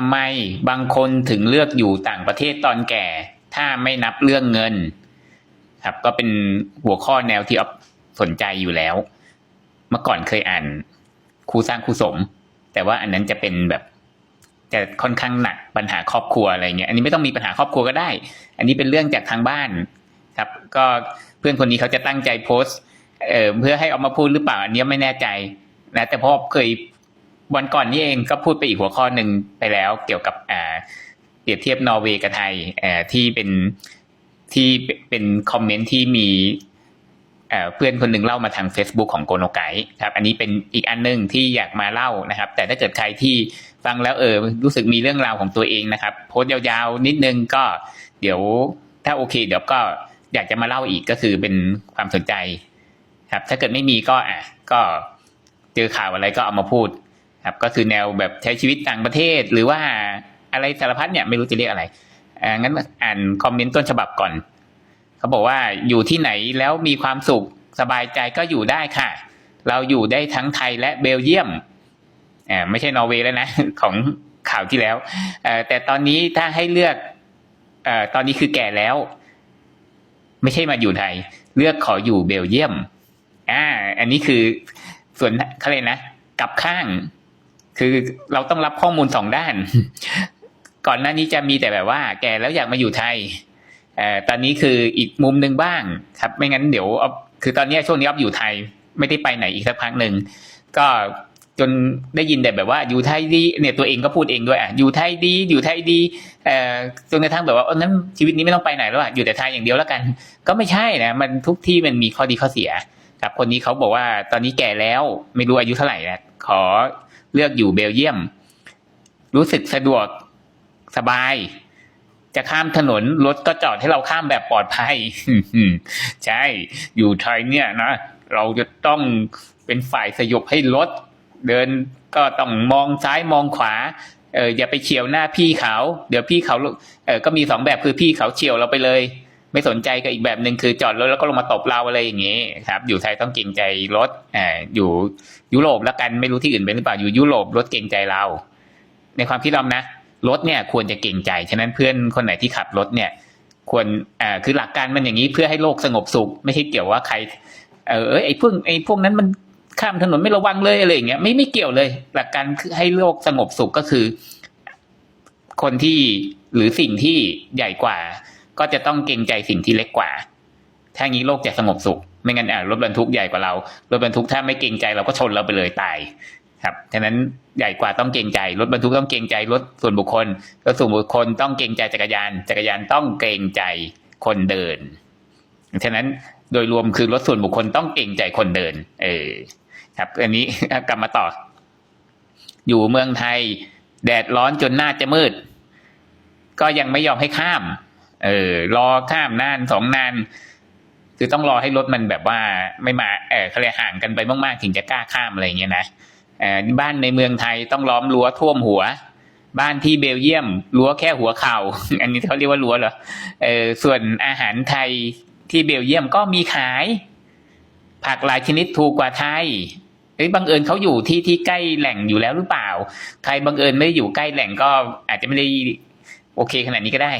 ทำไมบางคนถึงเลือกอยู่ต่างประเทศตอนแก่ ถ้าไม่นับเรื่องเงิน ครับ ก็เป็นหัวข้อแนวที่ออฟสนใจอยู่แล้ว เมื่อก่อนเคยอ่านครูสร้างครูสม แต่ว่าอันนั้นจะเป็นแบบจะค่อนข้างหนักปัญหาครอบครัวอะไรเงี้ย อันนี้ไม่ต้องมีปัญหาครอบครัวก็ได้ อันนี้เป็นเรื่องจากทางบ้าน ครับ ก็เพื่อนคนนี้เขาจะตั้งใจโพสต์เเพื่อให้เอามาพูดหรือเปล่า อันนี้ไม่แน่ใจนะแต่พราะเคย วันก่อนนี้เองก็พูดไปอีกหัวข้อหนึ่งไปแล้วเกี่ยวกับอ่าเปรียบเทียบนอร์เวย์กับไทยอ่อที่เป็นที่เป็นคอมเมนต์ที่มีเพื่อนคนหนึ่งเล่ามาทาง Facebook ของโกโนไกครับ อันนี้เป็นอีกอันหนึ่งที่อยากมาเล่านะครับ แต่ถ้าเกิดใครที่ฟังแล้วเออรู้สึกมีเรื่องราวของตัวเองนะครับ โพสต์ยาวๆ นิดนึงก็เดี๋ยวถ้าโอเค เดี๋ยวก็อยากจะมาเล่าอีกก็คือเป็นความสนใจ ครับ ถ้าเกิดไม่มีก็อะก็เจอข่าวอะไรก็เอามาพูด ครับก็คือแนวแบบใช้ชีวิตต่างประเทศ หรือว่าอะไรสารพัดเนี่ยไม่รู้จะเรียกอะไรอ่างั้นอ่านคอมเมนต์ต้นฉบับก่อนเขาบอกว่าอยู่ที่ไหนแล้วมีความสุขสบายใจก็อยู่ได้ค่ะ เราอยู่ได้ทั้งไทยและเบลเยียมอ่าไม่ใช่นอร์เวย์แล้วนะของข่าวที่แล้วอแต่ตอนนี้ถ้าให้เลือกอตอนนี้คือแก่แล้ว ไม่ใช่มาอยู่ไทย เลือกขออยู่เบลเยียม อ่า อันนี้คือส่วนเขาเลยนะ กลับข้าง คือเราต้องรับข้อมูลสองด้าน ก่อนหน้านี้จะมีแต่แบบว่า แก่แล้วอยากมาอยู่ไทยเอ่อตอนนี้คืออีกมุมหนึ่งบ้างครับ ไม่งั้นเดี๋ยวอ๊อฟคือตอนเนี้ยช่วงนี้อ๊อฟอยู่ไทย ไม่ได้ไปไหนอีกสักพักหนึ่งก็จนได้ยินแต่แบบว่าอยู่ไทยดีเนี่ยตัวเองก็พูดเองด้วยอะอยู่ไทยดีอยู่ไทยดีเอ่อจนกระทั่งแบบว่าเออนั้นชีวิตนี้ไม่ต้องไปไหนแล้วอะอยู่แต่ไทยอย่างเดียวแล้วกัน ก็ไม่ใช่นะมันทุกที่มันมีข้อดีข้อเสียครับคนนี้เขาบอกว่าตอนนี้แก่แล้วไม่รู้อายุเท่าไหร่นะขอ เลือกอยู่เบลเยียม รู้สึกสะดวกสบาย จะข้ามถนนรถก็จอดให้เราข้ามแบบปลอดภัย ใช่ อยู่ไทยเนี่ยนะเราจะต้องเป็นฝ่ายสยบให้รถ เดินก็ต้องมองซ้ายมองขวาเอออย่าไปเฉียวหน้าพี่เขา เดี๋ยวพี่เขาเออก็มีสองแบบคือพี่เขาเฉียวเราไปเลย ไม่สนใจกับอีกแบบหนึ่งคือจอดรถแล้วก็ลงมาตบเราอะไรอย่างนี้ครับ อยู่ไทยต้องเกรงใจรถอ่าอยู่ยุโรปแล้วกันไม่รู้ที่อื่นเป็นหรือเปล่าอยู่ยุโรปรถเกรงใจเรา ในความคิดเรานะรถเนี่ยควรจะเกรงใจ ฉะนั้นเพื่อนคนไหนที่ขับรถเนี่ย ควรอ่าคือหลักการมันอย่างนี้เพื่อให้โลกสงบสุข ไม่ใช่เกี่ยวว่าใคร เออไอ้พวกไอ้พวกนั้นมันข้ามถนนไม่ระวังเลยอะไรอย่างเงี้ยไม่ไม่เกี่ยวเลย หลักการคือให้โลกสงบสุขก็คือ คนที่หรือสิ่งที่ใหญ่กว่า ก็จะต้องเกรงใจสิ่งที่เล็กกว่า ถ้างี้โลกจะสงบสุข ไม่งั้นอ่ารถบรรทุกใหญ่กว่าเรา รถบรรทุกถ้าไม่เกรงใจเราก็ชนเราไปเลยตายครับฉะนั้นใหญ่กว่าต้องเกรงใจ รถบรรทุกต้องเกรงใจ รถส่วนบุคคล รถส่วนบุคคลต้องเกรงใจจักรยาน จักรยานต้องเกรงใจคนเดิน ฉะนั้นโดยรวมคือรถส่วนบุคคลต้องเกรงใจคนเดิน เออ ครับ อันนี้กลับมาต่อ อยู่เมืองไทย แดดร้อนจนหน้าจะมืด ก็ยังไม่ยอมให้ข้าม เออรอข้ามนานสองนานคือต้องรอให้รถมันแบบว่าไม่มาเออเขาเรียกห่างกันไปมากๆถึงจะกล้าข้ามอะไรเงี้ยนะเออบ้านในเมืองไทยต้องล้อมรั้วท่วมหัว บ้านที่เบลเยียมรั้วแค่หัวเข่า อันนี้เขาเรียกว่ารั้วเหรอเออส่วนอาหารไทยที่เบลเยียมก็มีขาย ผักหลายชนิดถูกกว่าไทยเอ้ยบังเอิญเขาอยู่ที่ที่ใกล้แหล่งอยู่แล้วหรือเปล่า ใครบังเอิญไม่ได้อยู่ใกล้แหล่งก็อาจจะไม่ได้โอเคขนาดนี้ก็ได้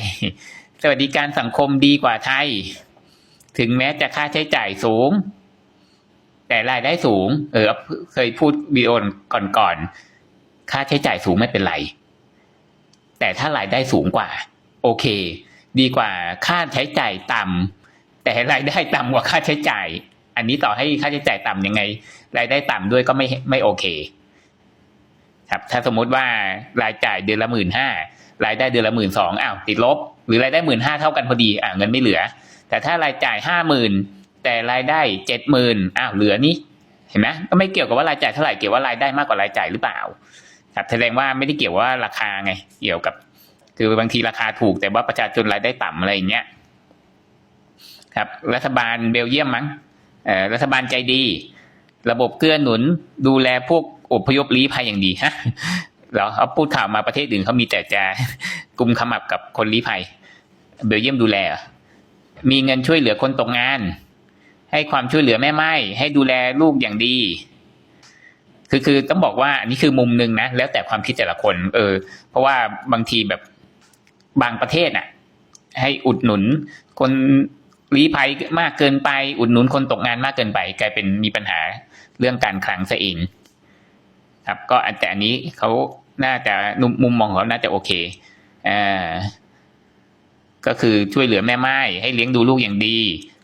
สวัสดิการสังคมดีกว่าไทย ถึงแม้จะค่าใช้จ่ายสูง แต่รายได้สูง เออเคยพูดวิดีโอก่อนๆค่าใช้จ่ายสูงไม่เป็นไร แต่ถ้ารายได้สูงกว่า โอเค ดีกว่าค่าใช้จ่ายต่ำแต่รายได้ต่ำกว่าค่าใช้จ่าย อันนี้ต่อให้ค่าใช้จ่ายต่ำยังไง รายได้ต่ำด้วยก็ไม่ไม่โอเค ครับ ถ้าสมมติว่ารายจ่ายเดือนละหมื่นห้า รายได้เดือนละหมื่นสองอ้าวติดลบ หรือรายได้หมื่นห้าเท่ากันพอดีอ่าเงินไม่เหลือ แต่ถ้ารายจ่ายห้าหมื่นแต่รายได้เจ็ดหมื่นอ้าวเหลือนี่เห็นไหมก็ไม่เกี่ยวกับว่ารายจ่ายเท่าไหร่เกี่ยวว่ารายได้มากกว่ารายจ่ายหรือเปล่า ครับแสดงว่าไม่ได้เกี่ยวว่าราคาไง เกี่ยวกับ คือบางทีราคาถูกแต่ว่าประชาชนรายได้ต่ำอะไรอย่างเงี้ยครับรัฐบาลเบลเยียมมั้งเอ่อรัฐบาลใจดี ระบบเกื้อหนุนดูแลพวกอพยพลี้ภัยอย่างดีฮะ แล้วเขาพูดข่าวมาประเทศอื่นเขามีแต่จะกุมขมับกับคนลี้ภัย เบลเยียมดูแล มีเงินช่วยเหลือคนตกงาน ให้ความช่วยเหลือแม่ไม้ให้ดูแลลูกอย่างดี คือคือต้องบอกว่าอันนี้คือมุมหนึ่งนะแล้วแต่ความคิดแต่ละคน เออ เพราะว่าบางทีแบบบางประเทศอะ ให้อุดหนุน คนรีภัยมากเกินไป อุดหนุนคนตกงานมากเกินไป กลายเป็นมีปัญหาเรื่องการคลังซะเอง ครับ ก็แต่อันนี้เขาน่าจะมุมมองของเขาน่าจะโอเคอ่าก็คือช่วยเหลือแม่ไม้ให้เลี้ยงดูลูกอย่างดี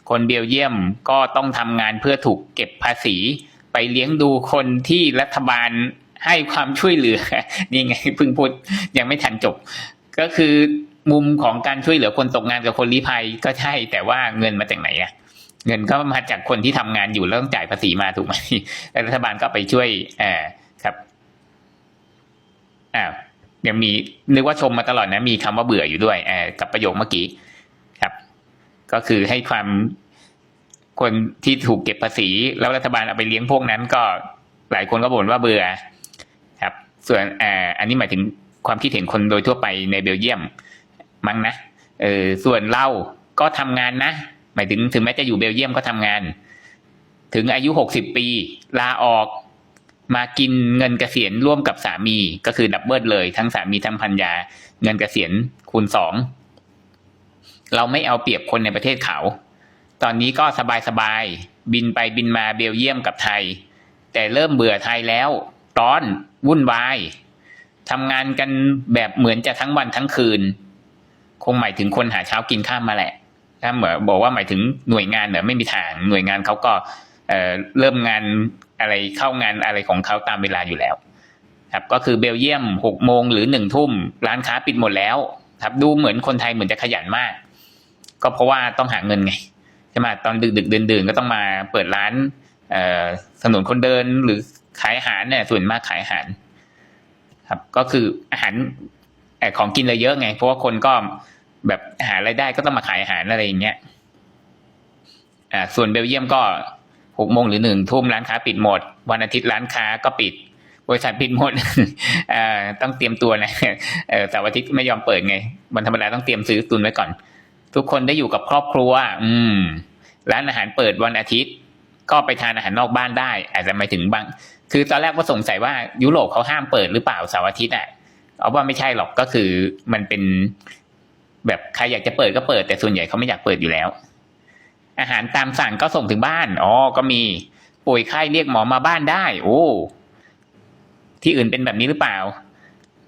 คนเบลเยียมก็ต้องทำงานเพื่อถูกเก็บภาษี ไปเลี้ยงดูคนที่รัฐบาลให้ความช่วยเหลือ นี่ไงเพิ่งพูดยังไม่ทันจบ ก็คือมุมของการช่วยเหลือคนตกงานกับคนลี้ภัยก็ใช่ แต่ว่าเงินมาจากไหนอะเงินก็มาจากคนที่ทำงานอยู่แล้วต้องจ่ายภาษีมาถูกไหมรัฐบาลก็ไปช่วยอ่า อ้าวยังมีนึกว่าชมมาตลอดนะ มีคำว่าเบื่ออยู่ด้วยแอ่ากับประโยคเมื่อกี้ครับ ก็คือให้ความคนที่ถูกเก็บภาษี แล้วรัฐบาลเอาไปเลี้ยงพวกนั้น ก็หลายคนก็บ่นว่าเบื่อครับ ส่วนอ่าอันนี้หมายถึงความคิดเห็นคนโดยทั่วไปในเบลเยียมมั้งนะเออส่วนเราก็ทำงานนะ หมายถึงถึงแม้จะอยู่เบลเยียมก็ทำงาน ถึงอายุหกสิบปี ลาออก มากินเงินเกษียณร่วมกับสามีก็คือดับเบิลเลย ทั้งสามีทั้งพันยา เงินเกษียณคูณสองเราไม่เอาเปรียบคนในประเทศเขา ตอนนี้ก็สบายสบายๆบินไปบินมาเบลเยียมกับไทย แต่เริ่มเบื่อไทยแล้วร้อนวุ่นวายทำงานกันแบบเหมือนจะทั้งวันทั้งคืน คงหมายถึงคนหาเช้ากินข้ามมาแหละถ้าเหมือนบอกว่าหมายถึงหน่วยงานเนี่ยไม่มีทางหน่วยงานเขาก็ เเริ่มงานอะไรเข้างานอะไรของเขาตามเวลาอยู่แล้ว ครับก็คือเบลเยียมหกโมงหรือหนึ่งทุ่มร้านค้าปิดหมดแล้วครับดูเหมือนคนไทยเหมือนจะขยันมาก ก็เพราะว่าต้องหาเงินไงใช่ไหมตอนดึกดึกเดินดื่นก็ต้องมาเปิดร้านเอ่อถนนคนเดินหรือขายอาหารเนี่ยส่วนมากขายอาหาร ครับก็คืออาหารของกินเลยเยอะไง เพราะว่าคนก็แบบหารายได้ก็ต้องมาขายอาหารอะไรอย่างเงี้ยอ่าส่วนเบลเยียมก็ หกโมงหรือหนึ่งทุ่มร้านค้าปิดหมด วันอาทิตย์ร้านค้าก็ปิด บริษัทปิดหมดต้องเตรียมตัวนะเออแต่วันอาทิตย์ไม่ยอมเปิดไงวันธรรมดาต้องเตรียมซื้อตุนไว้ก่อน ทุกคนได้อยู่กับครอบครัว อืม ร้านอาหารเปิดวันอาทิตย์ ก็ไปทานอาหารนอกบ้านได้ อาจจะไม่ถึงบางคือตอนแรกก็สงสัยว่ายุโรปเขาห้ามเปิดหรือเปล่าเสาร์อาทิตย์อะเอาว่าไม่ใช่หรอกก็คือมันเป็นแบบใครอยากจะเปิดก็เปิดแต่ส่วนใหญ่เขาไม่อยากเปิดอยู่แล้ว อาหารตามสั่งก็ส่งถึงบ้าน อ๋อ ก็มี ป่วยไข้เรียกหมอมาบ้านได้ โอ้ ที่อื่นเป็นแบบนี้หรือเปล่า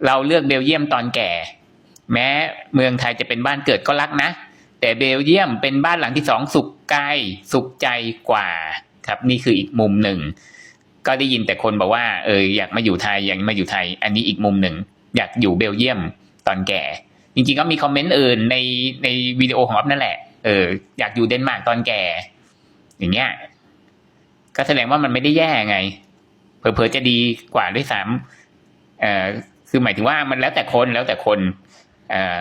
เราเลือกเบลเยียมตอนแก่ แม้เมืองไทยจะเป็นบ้านเกิดก็รักนะ แต่เบลเยียมเป็นบ้านหลังที่สองสุขกายสุขใจกว่า ครับ นี่คืออีกมุมหนึ่ง ก็ได้ยินแต่คนบอกว่า เออ อยากมาอยู่ไทย อยากมาอยู่ไทย อันนี้อีกมุมหนึ่ง อยากอยู่เบลเยียมตอนแก่ จริงๆก็มีคอมเมนต์อื่นในในวิดีโอของอ๊อฟนั่นแหละ เอออยากอยู่เดนมาร์กตอนแก่ อย่างเงี้ยก็แสดงว่ามันไม่ได้แย่ไงเผลอๆจะดีกว่าด้วยซ้ำเออคือหมายถึงว่ามันแล้วแต่คนแล้วแต่คนเออ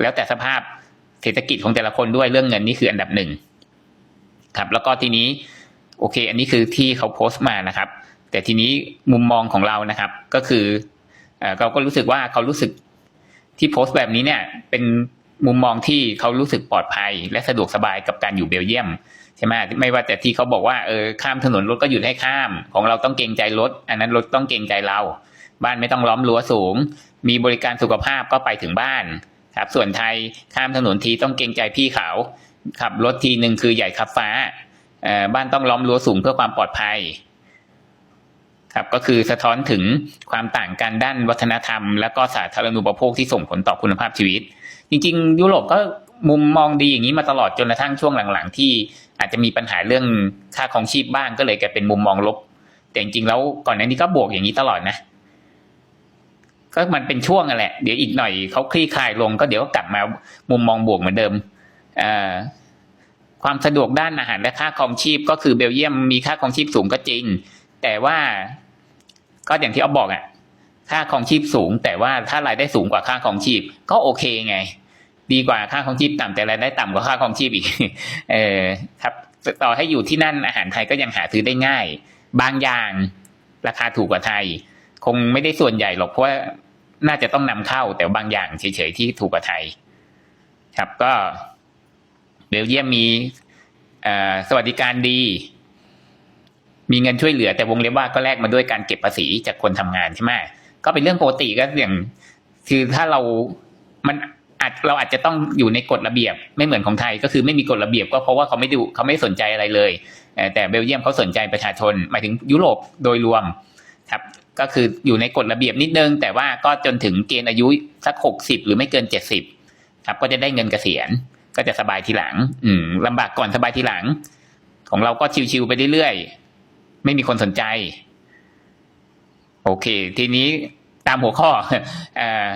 แล้วแต่สภาพเศรษฐกิจของแต่ละคนด้วยเรื่องเงินนี่คืออันดับหนึ่งครับแล้วก็ทีนี้ โอเค อันนี้คือที่เขาโพสต์มานะครับ แต่ทีนี้มุมมองของเรานะครับ ก็คือเราก็รู้สึกว่าเขารู้สึกที่โพสต์แบบนี้เนี่ย เป็น มุมมองที่เขารู้สึกปลอดภัย และสะดวกสบายกับการอยู่เบลเยียมใช่ไหมไม่ว่าแต่ที่เขาบอกว่าเออข้ามถนนรถก็หยุดให้ข้าม ของเราต้องเกรงใจรถ อันนั้นรถต้องเกรงใจเรา บ้านไม่ต้องล้อมรั้วสูง มีบริการสุขภาพก็ไปถึงบ้านครับส่วนไทยข้ามถนนทีต้องเกรงใจพี่เขาขับรถทีหนึ่งคือใหญ่ขับฟ้าเออบ้านต้องล้อมรั้วสูงเพื่อความปลอดภัยครับก็คือสะท้อนถึงความต่างกันด้านวัฒนธรรม และก็สาธารณูปโภคที่ส่งผลต่อคุณภาพชีวิต จริง ๆ ยุโรปก็มุมมองดีอย่างนี้มาตลอดจนกระทั่งช่วงหลัง ๆ ที่อาจจะมีปัญหาเรื่องค่าของชีพบ้างก็เลยกลายเป็นมุมมองลบ แต่จริงๆแล้วก่อนหน้านี้ก็บวกอย่างนี้ตลอดนะ ก็มันเป็นช่วงนั่นแหละ เดี๋ยวอีกหน่อยเขาคลี่คลายลงก็เดี๋ยวก็กลับมามุมมองบวกเหมือนเดิมความสะดวกด้านอาหารและค่าครองชีพก็คือเบลเยียมมีค่าครองชีพสูงก็จริง แต่ว่าก็อย่างที่เอาบอกอะ ค่าครองชีพสูง แต่ว่าถ้ารายได้สูงกว่าค่าครองชีพ ก็โอเคไง ดีกว่าค่าครองชีพต่ำแต่รายได้ต่ำกว่าค่าครองชีพอีก เออครับต่อให้อยู่ที่นั่นอาหารไทยก็ยังหาซื้อได้ง่าย บางอย่างราคาถูกกว่าไทย คงไม่ได้ส่วนใหญ่หรอกเพราะว่าน่าจะต้องนำเข้า แต่บางอย่างเฉยๆที่ถูกกว่าไทย ครับก็เบลเยียมมีสวัสดิการดี มีเงินช่วยเหลือแต่วงเล็บว่าก็แลกมาด้วยการเก็บภาษีจากคนทำงานใช่ไหม ก็เป็นเรื่องปกติก็อย่างคือถ้าเรามันอาจเราอาจจะต้องอยู่ในกฎระเบียบไม่เหมือนของไทยก็คือไม่มีกฎระเบียบก็เพราะว่าเขาไม่ดูเขาไม่สนใจอะไรเลย แต่เบลเยียมเขาสนใจประชาชนหมายถึงยุโรปโดยรวมครับก็คืออยู่ในกฎระเบียบนิดนึง แต่ว่าก็จนถึงเกณฑ์อายุสักหกสิบหรือไม่เกินเจ็ดสิบครับ ก็จะได้เงินเกษียณ ก็จะสบายทีหลัง อืมลำบากก่อนสบายทีหลัง ของเราก็ชิวๆไปเรื่อยๆไม่มีคนสนใจ โอเค ทีนี้ตามหัวข้อเอ่อ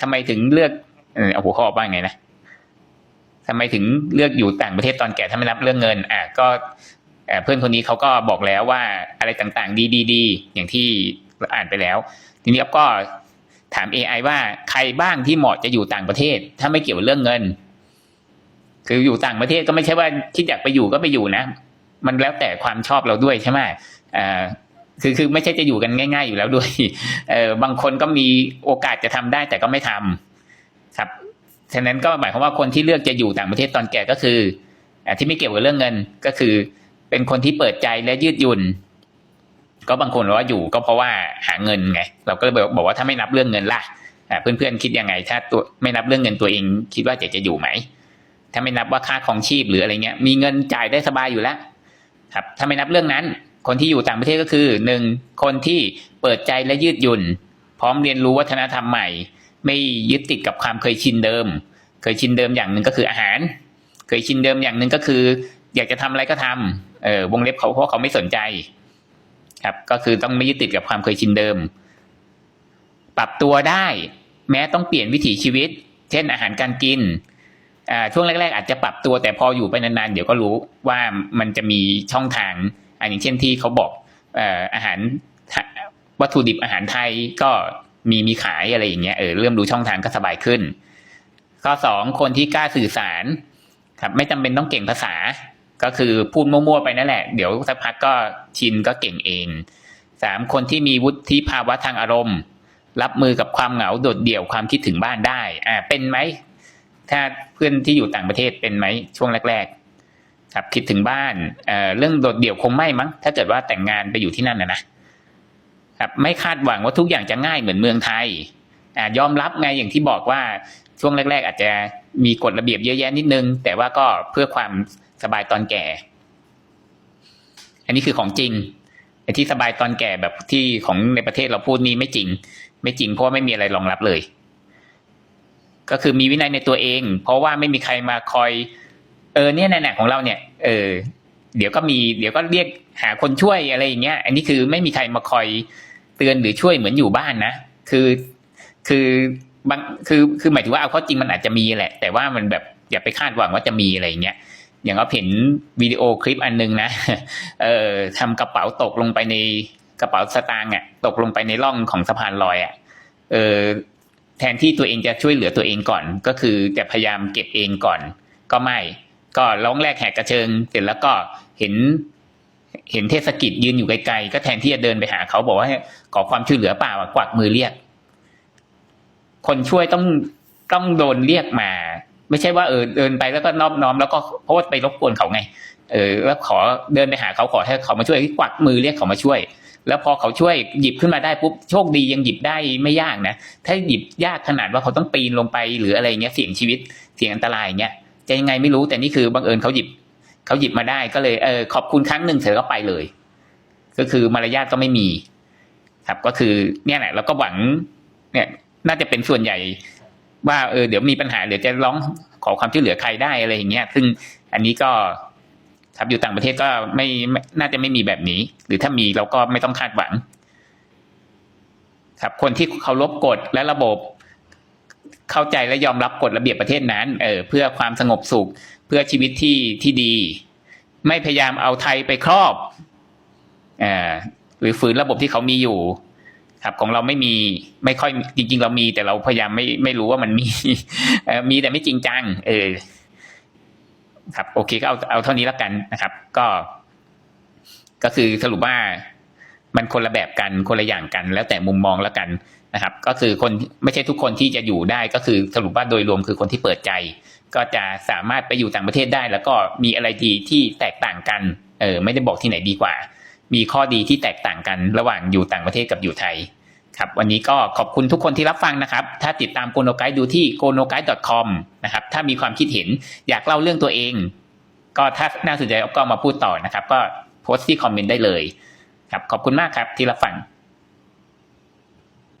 ทำไมถึงเลือกเอาหัวข้อว่าไงนะทำไมถึงเลือกอยู่ต่างประเทศตอนแก่ถ้าไม่นับเรื่องเงิน อะก็เอ่อเพื่อนคนนี้เขาก็บอกแล้วว่าอะไรต่างๆ ดีๆอย่างที่อ่านไปแล้ว ทีนี้อ๊อฟก็ถาม AI ว่าใครบ้างที่เหมาะจะอยู่ต่างประเทศ ถ้าไม่เกี่ยวเรื่องเงิน คืออยู่ต่างประเทศก็ไม่ใช่ว่าคิดอยากไปอยู่ก็ไปอยู่นะ มันแล้วแต่ความชอบเราด้วยใช่ไหมอ่า คือคือไม่ใช่จะอยู่กันง่าย ๆ อยู่แล้วด้วย เออบางคนก็มีโอกาสจะทำได้แต่ก็ไม่ทำครับฉะนั้นก็หมายความว่าคนที่เลือกจะอยู่ต่างประเทศตอนแก่ก็คืออที่ไม่เกี่ยวกับเรื่องเงินก็คือ เป็นคนที่เปิดใจและยืดหยุ่นก็บางคนบอกว่าอยู่ก็เพราะว่าหาเงินไง เราก็เลยบอกว่าถ้าไม่นับเรื่องเงินล่ะอ่าเพื่อนๆคิดยังไง ถ้าตัวไม่นับเรื่องเงินตัวเอง คิดว่าจะจะอยู่ไหม ถ้าไม่นับว่าค่าของชีพหรืออะไรเงี้ย มีเงินจ่ายได้สบายอยู่แล้ว ครับ ถ้าไม่นับเรื่องนั้น คนที่อยู่ต่างประเทศก็คือหนึ่งคนที่เปิดใจและยืดหยุ่น พร้อมเรียนรู้วัฒนธรรมใหม่ ไม่ยึดติดกับความเคยชินเดิม เคยชินเดิมอย่างหนึ่งก็คืออาหาร เคยชินเดิมอย่างหนึ่งก็คือ อยากจะทำอะไรก็ทำเออวงเล็บเขาเพราะเขาไม่สนใจ ครับก็คือต้องไม่ยึดติดกับความเคยชินเดิม ปรับตัวได้ แม้ต้องเปลี่ยนวิถีชีวิต เช่นอาหารการกินช่วงแรก ๆ อาจจะปรับตัวแต่พออยู่ไปนานๆเดี๋ยวก็รู้ว่ามันจะมีช่องทาง อันอย่างเช่นที่เขาบอกอาหารวัตถุดิบอาหารไทยก็มีมีขายอะไรอย่างเงี้ยเออเริ่มรู้ช่องทางก็สบายขึ้น ข้อสองคนที่กล้าสื่อสารครับไม่จำเป็นต้องเก่งภาษา ก็คือพูดมั่วๆไปนั่นแหละ เดี๋ยวสักพักก็ชินก็เก่งเองสามคนที่มีวุฒิภาวะทางอารมณ์ รับมือกับความเหงาโดดเดี่ยวความคิดถึงบ้านได้ อ่าเป็นไหมถ้าเพื่อนที่อยู่ต่างประเทศเป็นไหมช่วงแรก ๆ ครับคิดถึงบ้านเอ่อเรื่องโดดเดี่ยวคงไม่มั้ง ถ้าเกิดว่าแต่งงานไปอยู่ที่นั่นนะนะครับไม่คาดหวังว่าทุกอย่างจะง่ายเหมือนเมืองไทยอ่ายอมรับไงอย่างที่บอกว่าช่วงแรก ๆ อาจจะมีกฎระเบียบเยอะแยะนิดนึง แต่ว่าก็เพื่อความสบายตอนแก่ อันนี้คือของจริงไอ้ที่สบายตอนแก่แบบที่ของในประเทศเราพูดนี้ไม่จริง ไม่จริงเพราะไม่มีอะไรรองรับเลย ก็คือมีวินัยในตัวเอง เพราะว่าไม่มีใครมาคอย เออเนี่ยแน่ๆของเราเนี่ย เออ เดี๋ยวก็มี เดี๋ยวก็เรียกหาคนช่วยอะไรอย่างเงี้ย อันนี้คือไม่มีใครมาคอยเตือนหรือช่วยเหมือนอยู่บ้านนะ คือ คือบางคือ คือหมายถึงว่าเอาข้อจริงมันอาจจะมีแหละ แต่ว่ามันแบบอย่าไปคาดหวังว่าจะมีอะไรอย่างเงี้ย อย่างเราเห็นวิดีโอคลิปอันนึงนะ เออทำกระเป๋าตกลงไปในกระเป๋าสตางค์อะ ตกลงไปในร่องของสะพานลอยอะ เออแทนที่ตัวเองจะช่วยเหลือตัวเองก่อน ก็คือจะพยายามเก็บเองก่อน ก็ไม่ ก็ร้องแรกแหกกระเชิง เสร็จแล้วก็เห็น เห็นเทศกิจยืนอยู่ไกลๆก็แทนที่จะเดินไปหาเขาบอกว่าขอความช่วยเหลือป่าอะกวักมือเรียก คนช่วยต้องต้องโดนเรียกมา ไม่ใช่ว่าเออเดินไปแล้วก็นอบน้อมแล้วก็เพราะว่าไปรบกวนเขาไง เออ แล้วขอเดินไปหาเขาขอให้เขามาช่วยกวักมือเรียกเขามาช่วย แล้วพอเขาช่วยหยิบขึ้นมาได้ปุ๊บโชคดียังหยิบได้ไม่ยากนะถ้าหยิบยากขนาดว่าเขาต้องปีนลงไปหรืออะไรเงี้ยเสี่ยงชีวิตเสี่ยงอันตรายเงี้ย จะยังไงไม่รู้แต่นี่คือบังเอิญเขาหยิบเขาหยิบมาได้ก็เลยเออขอบคุณครั้งหนึ่งเสร็จก็ไปเลย ก็คือมารยาทก็ไม่มี ครับก็คือเนี่ยแหละแล้วก็หวัง เนี่ยน่าจะเป็นส่วนใหญ่ ว่าเออเดี๋ยวมีปัญหาเดี๋ยวจะร้องขอความช่วยเหลือใครได้อะไรอย่างเงี้ย ซึ่งอันนี้ก็ครับอยู่ต่างประเทศก็ไมไม่น่าจะไม่มีแบบนี้ หรือถ้ามีเราก็ไม่ต้องคาดหวัง ครับ คนที่เคารพกฎและระบบ เข้าใจและยอมรับกฎระเบียบประเทศนั้น เออ เพื่อความสงบสุข เพื่อชีวิตที่ที่ดี ไม่พยายามเอาไทยไปครอบอ่าหรือฝืนระบบที่เขามีอยู่ ครับของเราไม่มีไม่ค่อยจริง ๆ เรามีแต่เราพยายามไม่ไม่รู้ว่ามันมีเออมีแต่ไม่จริงจัง เออ ครับ โอเคก็เอาเอาเท่านี้แล้วกันนะครับ ก็ ก็คือสรุปว่ามันคนละแบบกันคนละอย่างกัน แล้วแต่มุมมองแล้วกัน นะครับ ก็คือคนไม่ใช่ทุกคนที่จะอยู่ได้ก็คือสรุปว่าโดยรวมคือคนที่เปิดใจ ก็จะสามารถไปอยู่ต่างประเทศได้ แล้วก็มีอะไรดีที่แตกต่างกันเออไม่ได้บอกที่ไหนดีกว่า มีข้อดีที่แตกต่างกันระหว่างอยู่ต่างประเทศกับอยู่ไทยครับวันนี้ก็ขอบคุณทุกคนที่รับฟังนะครับ ถ้าติดตามโกโนไกด์ดูที่ g o n o g u i d e c o m นะครับถ้ามีความคิดเห็นอยากเล่าเรื่องตัวเอง ก็ถ้าน่าสนใจก็มาพูดต่อนะครับ ก็โพสต์ที่คอมเมนต์ได้เลย ครับขอบคุณมากครับที่รับฟัง